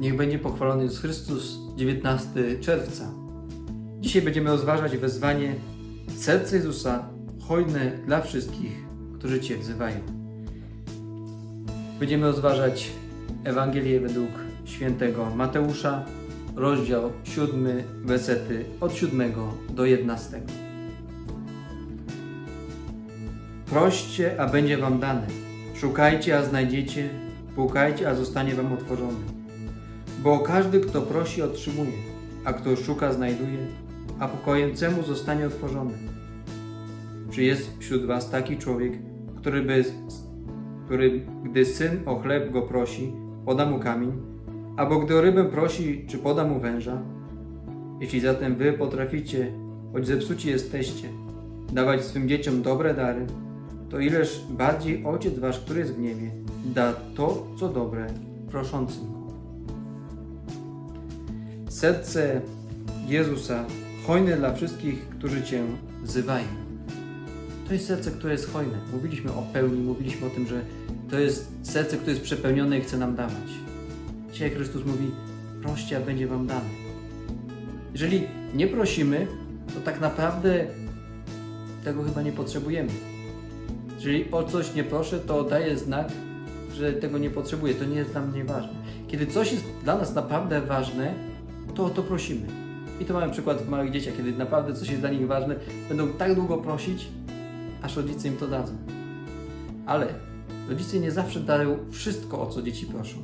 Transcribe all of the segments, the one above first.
Niech będzie pochwalony Jezus Chrystus, 19 czerwca. Dzisiaj będziemy rozważać wezwanie Serce Jezusa, hojne dla wszystkich, którzy Cię wzywają. Będziemy rozważać Ewangelię według świętego Mateusza, rozdział 7, wersety od 7 do 11. Proście, a będzie wam dane. Szukajcie, a znajdziecie. Pukajcie, a zostanie wam otworzone. Bo każdy, kto prosi, otrzymuje, a kto szuka, znajduje, a pokojącemu zostanie otworzony. Czy jest wśród was taki człowiek, który, by, który gdy syn o chleb go prosi, poda mu kamień, albo gdy o rybę prosi, czy poda mu węża? Jeśli zatem wy potraficie, choć zepsuci jesteście, dawać swym dzieciom dobre dary, to ileż bardziej Ojciec Wasz, który jest w niebie, da to, co dobre, proszącym. Serce Jezusa hojne dla wszystkich, którzy Cię wzywają. To jest serce, które jest hojne. Mówiliśmy o pełni, mówiliśmy o tym, że to jest serce, które jest przepełnione i chce nam dawać. Dzisiaj Chrystus mówi, proście, a będzie Wam dane. Jeżeli nie prosimy, to tak naprawdę tego chyba nie potrzebujemy. Jeżeli o coś nie proszę, to daję znak, że tego nie potrzebuję. To nie jest dla mnie ważne. Kiedy coś jest dla nas naprawdę ważne, to o to prosimy. I to mamy przykład w małych dzieciach, kiedy naprawdę coś jest dla nich ważne, będą tak długo prosić, aż rodzice im to dadzą. Ale rodzice nie zawsze dają wszystko, o co dzieci proszą.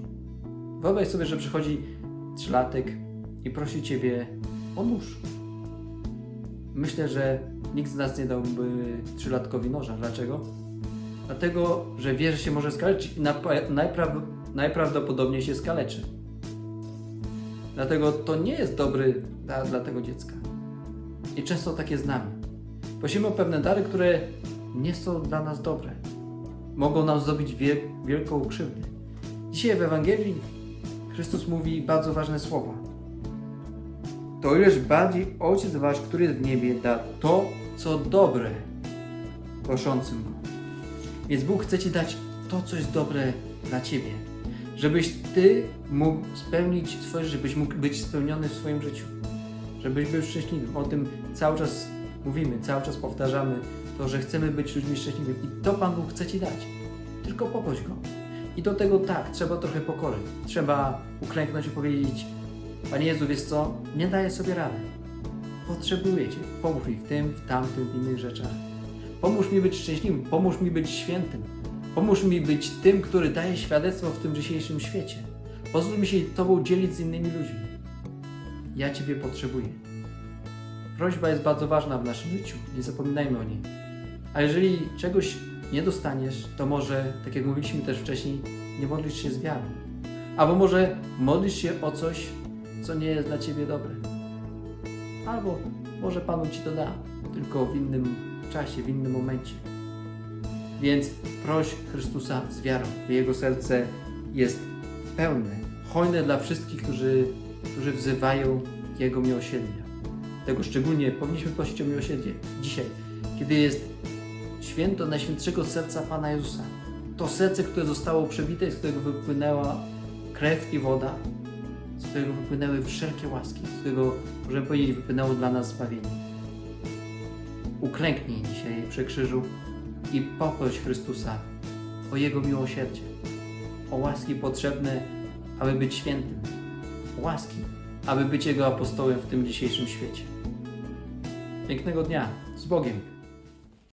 Wyobraź sobie, że przychodzi trzylatek i prosi ciebie o nóż. Myślę, że nikt z nas nie dałby trzylatkowi noża. Dlaczego? Dlatego, że wie, że się może skaleczyć i najprawdopodobniej się skaleczy. Dlatego to nie jest dobry dla, dla tego dziecka. I często tak jest z nami. Prosimy o pewne dary, które nie są dla nas dobre. Mogą nam zrobić wie, wielką krzywdę. Dzisiaj w Ewangelii Chrystus mówi bardzo ważne słowa. To ileż bardziej Ojciec Wasz, który jest w niebie, da to, co dobre proszącym. Więc Bóg chce Ci dać to, co jest dobre dla Ciebie. Żebyś Ty mógł spełnić swoje żebyś mógł być spełniony w swoim życiu. Żebyś był szczęśliwy. O tym cały czas mówimy, cały czas powtarzamy to, że chcemy być ludźmi szczęśliwymi. I to Pan Bóg chce Ci dać. Tylko poproś Go. I do tego tak, trzeba trochę pokory. Trzeba uklęknąć i powiedzieć Panie Jezu, wiesz co? Nie daję sobie rady. Potrzebuję Cię. Pomóż mi w tym, w tamtym, w innych rzeczach. Pomóż mi być szczęśliwym, pomóż mi być świętym. Pomóż mi być tym, który daje świadectwo w tym dzisiejszym świecie. Pozwól mi się Tobą dzielić z innymi ludźmi. Ja Ciebie potrzebuję. Prośba jest bardzo ważna w naszym życiu, nie zapominajmy o niej. A jeżeli czegoś nie dostaniesz, to może, tak jak mówiliśmy też wcześniej, nie modlisz się z wiarą. Albo może modlisz się o coś, co nie jest dla Ciebie dobre. Albo może Panu Ci to da, tylko w innym czasie, w innym momencie. Więc proś Chrystusa z wiarą, by Jego serce jest pełne, hojne dla wszystkich, którzy, którzy wzywają Jego miłosierdzia. Tego szczególnie powinniśmy prosić o miłosierdzie dzisiaj, kiedy jest święto Najświętszego Serca Pana Jezusa. To serce, które zostało przebite, z którego wypłynęła krew i woda, z którego wypłynęły wszelkie łaski, z którego, możemy powiedzieć, wypłynęło dla nas zbawienie. Uklęknij dzisiaj przy krzyżu i poproś Chrystusa o Jego miłosierdzie, o łaski potrzebne, aby być świętym, łaski, aby być Jego apostołem w tym dzisiejszym świecie. Pięknego dnia, z Bogiem!